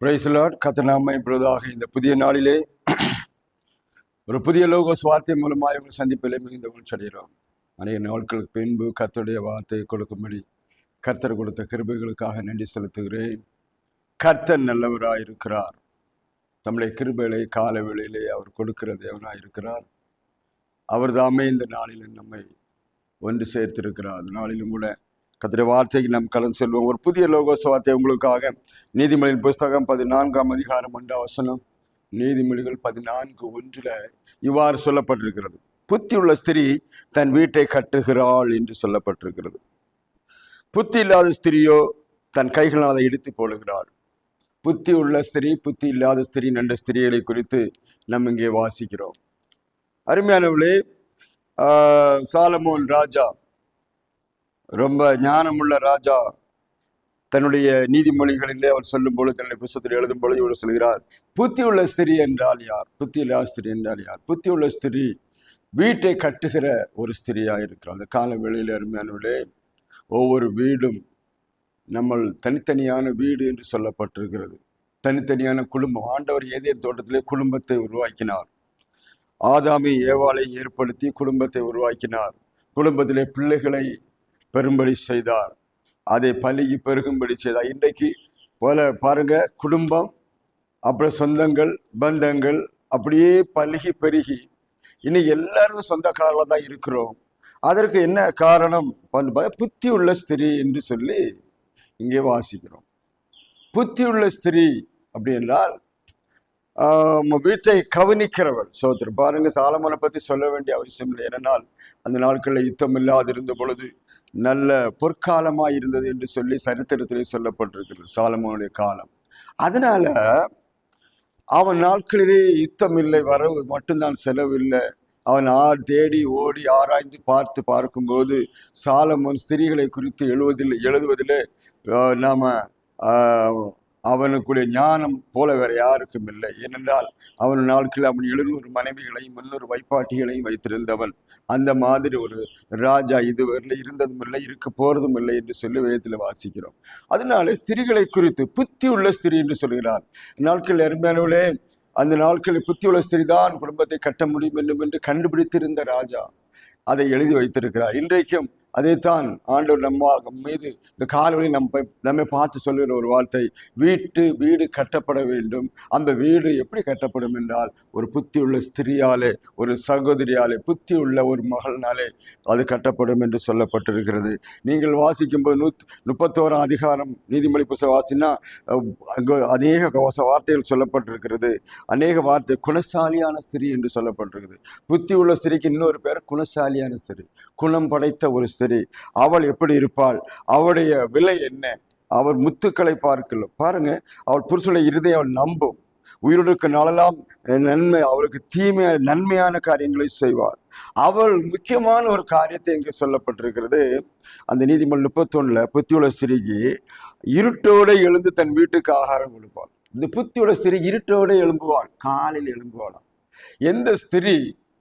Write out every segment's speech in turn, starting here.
பிரைஸ்லாட் கத்தனாமை பிரதாக இந்த புதிய நாளிலே ஒரு புதிய லோகோஸ் வார்த்தை மூலமாக இவங்க சந்திப்பிலே மிகுந்த உள்ச்சடைகிறோம் அநேக நாட்களுக்கு பின்பு கர்த்தருடைய வார்த்தையை கொடுக்கும்படி கர்த்தர் கொடுத்த கிருபைகளுக்காக நன்றி செலுத்துகிறேன். கர்த்தர் நல்லவராக இருக்கிறார். நம்முடைய கிருபைகளை கால வேளையிலே அவர் கொடுக்கிற தேவனாக இருக்கிறார். அவர் தாமே இந்த நாளில் நம்மை ஒன்று சேர்த்திருக்கிறார். அந்த நாளிலும் கூட கத்திர வார்த்தைக்கு நாம் கலந்து செல்வோம். ஒரு புதிய லோகோச வார்த்தை உங்களுக்காக நீதிமொழியின் புஸ்தகம் பதினான்காம் அதிகாரம் ஒன்றாம் வசனம் நீதிமொழிகள் பதினான்கு ஒன்றில் இவ்வாறு சொல்லப்பட்டிருக்கிறது. புத்தி உள்ள ஸ்திரீ தன் வீட்டை கட்டுகிறாள் என்று சொல்லப்பட்டிருக்கிறது. புத்தி இல்லாத ஸ்திரியோ தன் கைகளால் அதை இடித்து போடுகிறாள். புத்தி உள்ள ஸ்திரீ புத்தி இல்லாத ஸ்திரீ நன்ற ஸ்திரீகளை குறித்து நம்ம இங்கே வாசிக்கிறோம். அருமையானவர்களே ஆஹ், சாலமோன் ராஜா ரொம்ப ஞானமுள்ள ராஜா தன்னுடைய நீதிமொழிகளிலே அவர் சொல்லும் பொழுது தன்னுடைய புத்தகத்தில் எழுதும் பொழுது இவர் சொல்கிறார் புத்தி உள்ள ஸ்திரீ என்றால் யார்? புத்தி இல்லா ஸ்திரீ என்றால் யார்? புத்தி உள்ள ஸ்திரீ வீட்டை கட்டுகிற ஒரு ஸ்திரியாக இருக்கிறார். அந்த கால வேளையில் அருமையானவர்களே ஒவ்வொரு வீடும் நம்ம தனித்தனியான வீடு என்று சொல்லப்பட்டிருக்கிறது. தனித்தனியான குடும்பம். ஆண்டவர் ஏதே தோட்டத்திலே குடும்பத்தை உருவாக்கினார். ஆதாமி ஏவாளை ஏற்படுத்தி குடும்பத்தை உருவாக்கினார். குடும்பத்திலே பிள்ளைகளை பெரும்படி செய்தார். அதை பலுகி பெருகும்படி செய்தார். இன்றைக்கு போல பாருங்க குடும்பம் அப்புறம் சொந்தங்கள் பந்தங்கள் அப்படியே பலுகி பெருகி இன்னைக்கு எல்லாரும் சொந்தக்காரில் தான் இருக்கிறோம். அதற்கு என்ன காரணம்? வந்து புத்தி உள்ள ஸ்திரீ என்று சொல்லி இங்கே வாசிக்கிறோம். புத்தி உள்ள ஸ்திரீ அப்படி என்றால் வீட்டை கவனிக்கிறவள். சோதரர் பாருங்க சாலமனை பற்றி சொல்ல வேண்டிய அவசியம் இல்லை. ஏனென்றால் அந்த நாட்களில் யுத்தம் இல்லாதிருந்த பொழுது நல்ல பொற்காலமாக இருந்தது என்று சொல்லி சரித்திரத்திலே சொல்லப்பட்டிருக்கிறது சாலமோனுடைய காலம். அதனால் அவன் நாட்களிலே யுத்தம் இல்லை வரவு மட்டும்தான் செலவு இல்லை. அவன் ஆ தேடி ஓடி ஆராய்ந்து பார்த்து பார்க்கும்போது சாலமோன் ஸ்திரீகளை குறித்து எழுவதில் எழுதுவதில் நாம் அவனுக்குடைய ஞானம் போல வேற யாருக்கும் இல்லை. ஏனென்றால் அவன் நாட்களில் அவன் எழுநூறு மனைவிகளையும் முன்னூறு வைப்பாட்டிகளையும் வைத்திருந்தவன். அந்த மாதிரி ஒரு ராஜா இதுவரையில் இருந்ததும் இல்லை இருக்க போறதும் இல்லை என்று சொல்லி வேதத்தில் வாசிக்கிறோம். அதனால ஸ்திரீகளை குறித்து புத்தி உள்ள ஸ்திரீ என்று சொல்கிறார். நாட்கள் அருமையானவளே அந்த நாட்களில் புத்தி உள்ள ஸ்திரி தான் குடும்பத்தை கட்ட முடியும் என்னும் என்று கண்டுபிடித்திருந்த ராஜா அதை எழுதி வைத்திருக்கிறார். இன்றைக்கும் அதைத்தான் ஆண்டவர் நம்ம மீது இந்த காலவழி நம்ம நம்மை பார்த்து சொல்லுகிற ஒரு வார்த்தை. வீட்டு வீடு கட்டப்பட வேண்டும். அந்த வீடு எப்படி கட்டப்படும் என்றால் ஒரு புத்தி உள்ள ஸ்திரியாலே ஒரு சகோதரியாலே புத்தி உள்ள ஒரு மகள்னாலே அது கட்டப்படும் என்று சொல்லப்பட்டிருக்கிறது. நீங்கள் வாசிக்கும்போது நூத் முப்பத்தோராம் அதிகாரம் நீதிமொழி புஸ்தகம் வாசினா அங்கே அநேக கவச வார்த்தைகள் சொல்லப்பட்டிருக்கிறது. அநேக வார்த்தை குணசாலியான ஸ்திரீ என்று சொல்லப்பட்டிருக்கிறது. புத்தி உள்ள ஸ்திரீக்கு இன்னொரு பேர் குணசாலியான ஸ்திரீ. குணம் படைத்த ஒரு ஸ்திரீ. அவள் எப்படி இருப்பாள் அவளுடைய விலை என்ன? அவர் முத்துக்களை பார்க்கல. பாருங்க அவள் புருஷனை இருதயம் அவள் நம்பும். உயிருக்கு நாளெல்லாம் நன்மை அவளுக்கு தீமை நன்மையான காரியங்களை செய்வாள். அவள் முக்கியமான ஒரு காரியத்தை இங்கே சொல்லப்பட்டிருக்கிறது. அந்த நீதிமன்றம் முப்பத்தொன்னுல புத்தியுள்ள சிறுகி இருட்டோட எழுந்து தன் வீட்டுக்கு ஆகாரம் கொடுப்பாள். இந்த புத்தியோட ஸ்திரீ இருட்டோட எழும்புவாள் காலையில் எழும்புவாளாம். எந்த ஸ்திரீ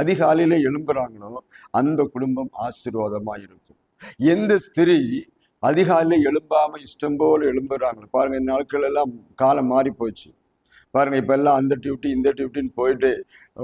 அதிகாலையில் எழும்புறாங்களோ அந்த குடும்பம் ஆசீர்வாதமாக இருக்கும் எந்த ஸ்திரீ அதிகாலையில் எழும்பாமல் இஷ்டம் போல் எழும்புறாங்களோ பாருங்க இந்த நாட்கள் எல்லாம் காலம் மாறி போச்சு பாருங்க இப்போ எல்லாம் அந்த டியூட்டி இந்த டியூட்டின்னு போயிட்டு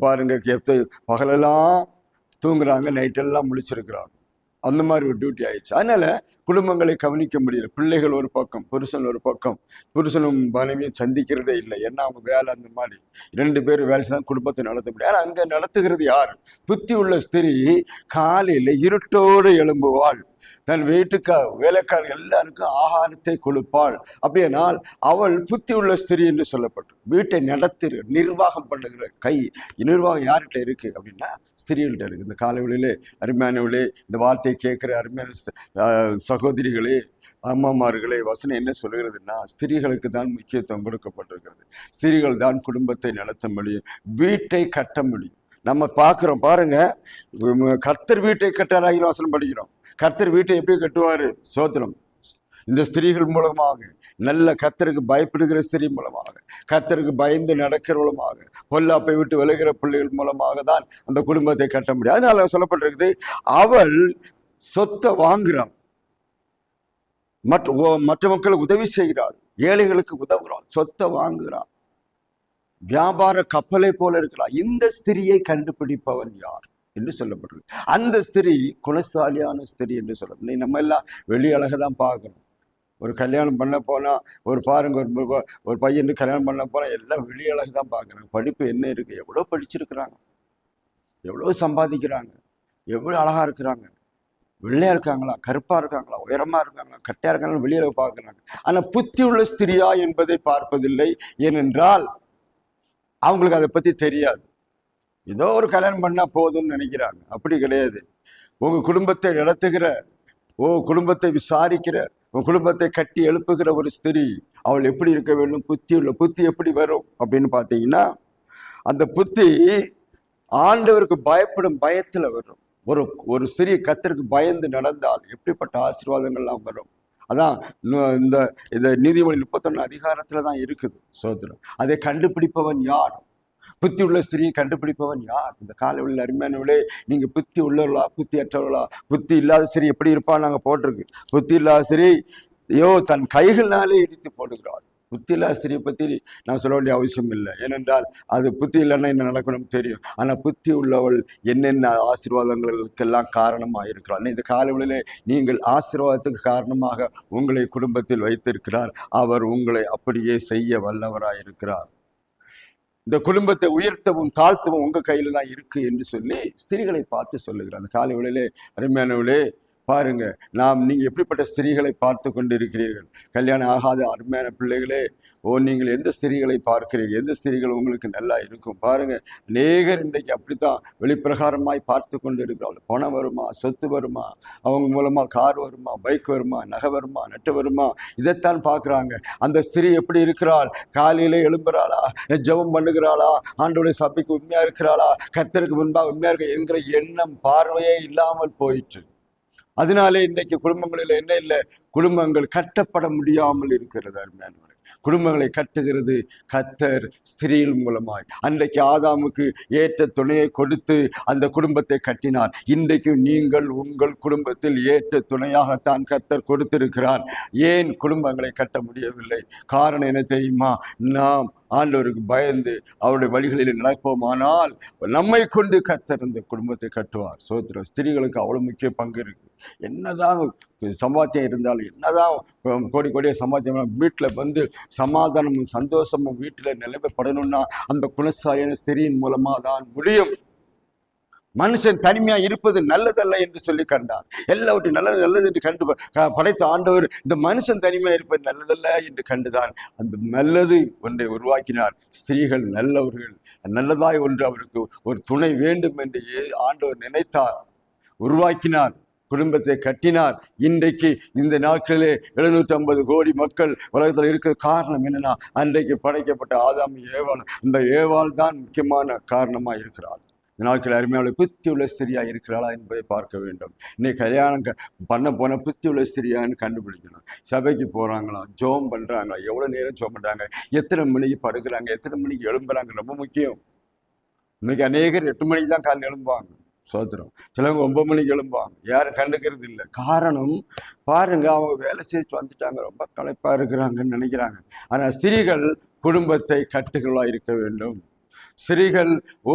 பாருங்க எத்த பகலெல்லாம் தூங்குறாங்க நைட்டெல்லாம் முழிச்சிருக்கிறாங்க. அந்த மாதிரி ஒரு டியூட்டி ஆயிடுச்சு. அதனால குடும்பங்களை கவனிக்க முடியல. பிள்ளைகள் ஒரு பக்கம் புருஷன் ஒரு பக்கம். புருஷனும் மனைவியும் சந்திக்கிறதே இல்லை. என்ன அவங்க வேலை அந்த மாதிரி? ரெண்டு பேரும் வேலை தான் குடும்பத்தை நடத்த முடியும் ஆனால் அங்கே நடத்துகிறது யார்? புத்தி உள்ள ஸ்திரீ காலையில் இருட்டோடு எழும்புவாள். தன் வீட்டுக்கு வேலைக்காரர் எல்லாருக்கும் ஆகாரத்தை கொடுப்பாள். அப்படியானால் அவள் புத்தி உள்ள ஸ்திரீ என்று சொல்லப்பட்டு வீட்டை நடத்துகிற நிர்வாகம் பண்ணுகிற கை நிர்வாகம் யார்கிட்ட இருக்கு அப்படின்னா ஸ்திரீகள்கிட்ட இருக்குது இந்த காலவெளியிலே அருமையானவளே இந்த வார்த்தையை கேட்குற அருமையான சகோதரிகளே அம்மாமார்களே வசனம் என்ன சொல்கிறதுன்னா ஸ்திரீகளுக்கு தான் முக்கியத்துவம் கொடுக்கப்பட்டிருக்கிறது. ஸ்திரீகள் தான் குடும்பத்தை நடத்த முடியும். வீட்டை கட்ட முடியும். நம்ம பார்க்குறோம் பாருங்கள் கர்த்தர் வீட்டை கட்டாராகிற வசனம் படிக்கிறோம். கர்த்தர் வீட்டை எப்படி கட்டுவார்? சோத்திரம். இந்த ஸ்திரீகள் மூலமாக நல்ல கர்த்தருக்கு பயப்படுகிற ஸ்திரீ மூலமாக கர்த்தருக்கு பயந்து நடக்கிறவளுமாக பொல்லாப்பை விட்டு விலகிற பிள்ளைகள் மூலமாக தான் அந்த குடும்பத்தை கட்ட முடியும். அதனால சொல்லப்பட்டிருக்குது அவள் சொத்தை வாங்குறாள். மற்ற ஓ- மற்ற மக்களுக்கு உதவி செய்கிறாள். ஏழைகளுக்கு உதவுகிறாள். சொத்தை வாங்குகிறாள். வியாபார கப்பலை போல இருக்கலாம் இந்த ஸ்திரியை கண்டுபிடிப்பவன் யார் என்று சொல்லப்படுறது அந்த ஸ்திரீ குணசாலியான ஸ்திரீ என்று சொல்லப்படும் நம்ம எல்லாம் வெளி அழகை தான் பார்க்கணும். ஒரு கல்யாணம் பண்ண போனால் ஒரு பாருங்க ஒரு ஒரு பையனுக்கு கல்யாணம் பண்ண போனால் எல்லாம் வெளியழகு தான் பார்க்குறாங்க. படிப்பு என்ன இருக்குது எவ்வளோ படிச்சிருக்கிறாங்க? எவ்வளோ சம்பாதிக்கிறாங்க? எவ்வளோ அழகாக இருக்கிறாங்க? வெள்ளையாக இருக்காங்களா? கருப்பாக இருக்காங்களா? உயரமாக இருக்காங்களா? கட்டையாக இருக்காங்களா வெளியில பார்க்குறாங்க. ஆனால் புத்தி உள்ள ஸ்திரியா என்பதை பார்ப்பதில்லை. ஏனென்றால் அவங்களுக்கு அதை பற்றி தெரியாது. ஏதோ ஒரு கல்யாணம் பண்ணால் போதும்னு நினைக்கிறாங்க. அப்படி கிடையாது. உங்கள் குடும்பத்தை நடத்துகிற ஓ குடும்பத்தை விசாரிக்கிற உன் குடும்பத்தை கட்டி எழுப்புகிற ஒரு ஸ்திரீ அவள் எப்படி இருக்க வேண்டும்? புத்தி உள்ள புத்தி எப்படி வரும்? அப்படின்னு பார்த்தீங்கன்னா அந்த புத்தி ஆண்டவருக்கு பயப்படும் பயத்தில் வரும். ஒரு ஒரு சிறிய கத்தருக்கு பயந்து நடந்தால் எப்படிப்பட்ட ஆசீர்வாதங்கள்லாம் வரும்? அதான் இந்த இந்த நீதிமொழி முப்பத்தொன்னு அதிகாரத்தில் தான் இருக்குது சோதரம் அதை கண்டுபிடிப்பவன் யார்? புத்தி உள்ள ஸ்திரியை கண்டுபிடிப்பவன் யார்? இந்த காலவெளியில் அருமையானவளே நீங்க புத்தி உள்ளவர்களா புத்தி அற்றவர்களா? புத்தி இல்லாத ஸ்திரீ எப்படி இருப்பான்னு நாங்க போட்டிருக்கு. புத்தி இல்லாத ஸ்திரீ ஐயோ தன் கைகள்னாலே இடித்து போடுகிறாள். புத்தி இல்லாத ஸ்திரியை பத்தி நான் சொல்ல வேண்டிய அவசியம் இல்லை. ஏனென்றால் அது புத்தி இல்லைன்னா என்ன நடக்கணும் தெரியும். ஆனா புத்தி உள்ளவள் என்னென்ன ஆசீர்வாதங்களுக்கெல்லாம் காரணமாக இருக்கிறாள்? இந்த காலவெளியிலே நீங்கள் ஆசீர்வாதத்துக்கு காரணமாக உங்களை குடும்பத்தில் வைத்திருக்கிறார். அவர் உங்களை அப்படியே செய்ய வல்லவராக இருக்கிறார் இந்த குடும்பத்தை உயர்த்தவும் தாழ்த்தவும் உங்க கையில தான் இருக்கு என்று சொல்லி ஸ்திரீகளை பார்த்து சொல்லுகிறார். அந்த காலை வேளையிலே அருமையானவளே பாருங்க நாம் நீங்கள் எப்படிப்பட்ட ஸ்திரீகளை பார்த்து கொண்டு இருக்கிறீர்கள் கல்யாணம் ஆகாத அருமையான பிள்ளைகளே ஓ நீங்கள் எந்த ஸ்திரீகளை பார்க்கிறீர்கள்? எந்த ஸ்திரீகள் உங்களுக்கு நல்லா இருக்கும்? பாருங்க அநேகர் இன்றைக்கு அப்படித்தான் வெளிப்பிரகாரமாய் பார்த்து கொண்டு இருக்கிறார்கள் பணம் வருமா சொத்து வருமா அவங்க மூலமாக கார் வருமா பைக் வருமா நகை வருமா நட்டு வருமா இதைத்தான் பார்க்குறாங்க. அந்த ஸ்திரீ எப்படி இருக்கிறாள்? காலையில் எழும்புகிறாளா ஜெபம் பண்ணுகிறாளா? ஆண்டோடைய சபைக்கு உண்மையாக இருக்கிறாளா? கத்தருக்கு முன்பாக உண்மையாக இருக்க என்கிற எண்ணம் பார்வையே இல்லாமல் போயிற்று. அதனாலே இன்றைக்கு குடும்பங்களில் என்ன இல்லை? குடும்பங்கள் கட்டப்பட முடியாமல் இருக்கிறது அருமையானவர்களே. குடும்பங்களை கட்டுகிறது கத்தர் ஸ்திரீல் மூலமாய். அன்றைக்கு ஆதாமுக்கு ஏற்ற துணையை கொடுத்து அந்த குடும்பத்தை கட்டினார் இன்றைக்கு நீங்கள் உங்கள் குடும்பத்தில் ஏற்ற துணையாகத்தான் கத்தர் கொடுத்திருக்கிறார். ஏன் குடும்பங்களை கட்ட முடியவில்லை? காரணம் என்ன தெரியுமா? நாம் ஆண்டவருக்கு பயந்து அவருடைய வழிகளில் நடப்போமானால் நம்மை கொண்டு கத்தர் இந்த குடும்பத்தை கட்டுவார். சோத்திர ஸ்திரீகளுக்கு அவ்வளவு முக்கிய பங்கு இருக்கு. என்னதான் சம்பாத்தியம் இருந்தாலும் என்னதான் கோடி கோடிய சம்பாத்தியம் வீட்டில் வந்து சமாதானமும் சந்தோஷமும் வீட்டில் நிலைமைப்படணும்னா அந்த குணசாயன ஸ்திரியின் மூலமாக தான் முடியும். மனுஷன் தனிமையா இருப்பது நல்லதல்ல என்று சொல்லி கண்டார் எல்லாவற்றையும் நல்லது நல்லது என்று கண்டு படைத்த ஆண்டவர் இந்த மனுஷன் தனிமையா இருப்பது நல்லதல்ல என்று கண்டுதான். அந்த நல்லது ஒன்றை உருவாக்கினார். ஸ்திரீகள் நல்லவர்கள் நல்லதாய் ஒன்று அவருக்கு ஒரு துணை வேண்டும் என்று ஏ- ஆண்டவர் நினைத்தார். உருவாக்கினார் குடும்பத்தை கட்டினார். இன்றைக்கு இந்த நாட்களிலே எழுநூற்றி ஐம்பது கோடி மக்கள் உலகத்தில் இருக்க காரணம் என்னன்னா அன்றைக்கு படைக்கப்பட்ட ஆதாம் ஏவாள் இந்த ஏவாள் தான் முக்கியமான காரணமாக இருக்கிறாள் இந்த நாட்கள் அருமையாளர் புத்தி உள்ள ஸ்திரியா இருக்கிறாளா என்பதை பார்க்க வேண்டும். இன்னைக்கு கல்யாணம் க- பண்ண போன புத்தி உள்ள ஸ்திரியான்னு கண்டுபிடிக்கணும். சபைக்கு போறாங்களா? ஜோம் பண்றாங்களா? எவ்வளவு நேரம் ஜோம் பண்றாங்க? எத்தனை மணிக்கு படுக்கிறாங்க? எத்தனை மணிக்கு எழும்புறாங்க? ரொம்ப முக்கியம். இன்னைக்கு அநேகர் எட்டு மணிக்கு தான் காலையில் எழும்புவாங்க. சோத்திரம். சிலவங்க ஒன்பது மணிக்கு எழும்புவாங்க. யாரும் கண்டுக்கிறது இல்லை. காரணம் பாருங்க அவங்க வேலை செய்து வந்துட்டாங்க. ரொம்ப களைப்பா இருக்கிறாங்கன்னு நினைக்கிறாங்க. ஆனா ஸ்திரீகள் குடும்பத்தை கட்டுகளா இருக்க வேண்டும். ஸ்திரீகள் ஓ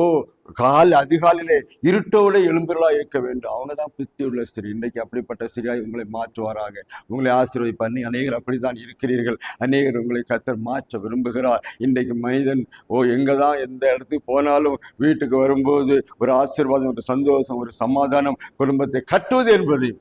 கால் அதிகாலிலே இருட்டோட எழும்புகளா இருக்க வேண்டும். அவங்க தான் புத்தி உள்ள ஸ்திரீ இன்றைக்கு அப்படிப்பட்ட ஸ்திரியாய் உங்களை மாற்றுவாராக. உங்களை ஆசீர்வதி பண்ணி அநேகர் அப்படித்தான் இருக்கிறீர்கள். அநேகர் உங்களை கத்தர் மாற்ற விரும்புகிறார். இன்றைக்கு மனிதன் ஓ எங்கே தான் எந்த இடத்துக்கு போனாலும் வீட்டுக்கு வரும்போது ஒரு ஆசீர்வாதம் ஒரு சந்தோஷம் ஒரு சமாதானம் குடும்பத்தை கட்டுவது என்பது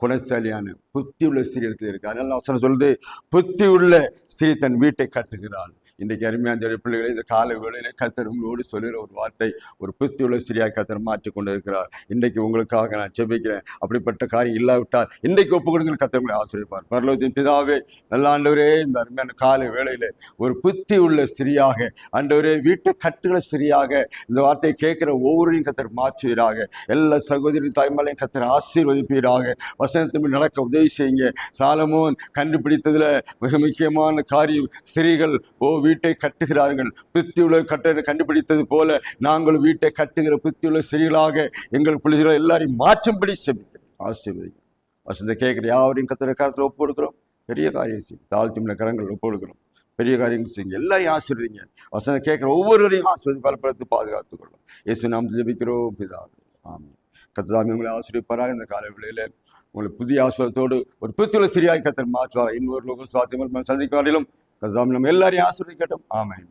குணசாலியான புத்தி உள்ள ஸ்திரீ இடத்துல இருக்கு. அதனால நான் சொல்லுது புத்தி உள்ள ஸ்திரீ தன் வீட்டை கட்டுகிறாள். இன்றைக்கு அருமையான தேவ பிள்ளைகளை இந்த கால வேளையிலே கத்தர் உங்களோடு சொல்லுகிற ஒரு வார்த்தை ஒரு புத்தி உள்ள கத்தர் மாற்றி கொண்டு இருக்கிறார் இன்றைக்கு உங்களுக்காக நான் செபிக்கிறேன் அப்படிப்பட்ட காரியம் இல்லாவிட்டால் இன்றைக்கு ஒப்பு கொடுங்கள் கத்தர் உங்களை ஆசிரியப்பார் பரலோகத்தின் பிதாவே நல்ல ஆண்டவரே இந்த அருமையான காலை வேளையில் ஒரு புத்தி உள்ள ஸ்திரியாக ஆண்டவரே வீட்டை கட்டுகிற சிறியாக இந்த வார்த்தையை கேட்குற ஒவ்வொருவரையும் கத்தர் மாற்றுவீராக. எல்லா சகோதரி தாய்மலையும் கத்தர் ஆசீர்வதிப்பீராக. வசனத்தின் நடக்க உதவி செய்யுங்க. சாலமோன் கண்டுபிடித்ததில் மிக முக்கியமான காரியம் ஸ்திரீகள் ஓ வீட்டை கட்டுகிறார்கள். புத்தியுள்ள கட்ட கண்டுபிடித்தது போல நாங்கள் வீட்டை கட்டுகிற பித்தியுள்ள சிறிகளாக எங்கள் பிள்ளைகளை எல்லாரையும் மாற்றும்படி செபிக்கிறோம். ஆசீர்வதிங்க வசந்த கேட்குற யாவரையும் கத்திர காலத்தில் ஒப்பு கொடுக்குறோம். பெரிய காரியம் செய்யும் தாழ்த்தி கரங்கள் ஒப்புக்கொடுக்கணும் பெரிய காரியங்கள் செய்யுங்க எல்லாரையும் ஆசீர்வதிங்க வசந்த கேட்குற ஒவ்வொருவரையும் ஆசிரியர் பலப்படுத்தி பாதுகாத்துக் கொள்ளும். இயேசு நாம் ஜெபிக்கிறோம். பிதாவே ஆமாம் கத்ததாமி உங்களை ஆசிரியப்பாராக இந்த கால விலையில் உங்களை புதிய ஆசிரியத்தோடு ஒரு புத்துள்ள சிறியாய் கத்தர் மாற்றுவார் இன்னொரு லோக சுவாத்தியம் சந்திக்காரிலும் கத்ததாமி நம்ம எல்லாரையும் ஆசிரியக்கட்டும் ஆமாம்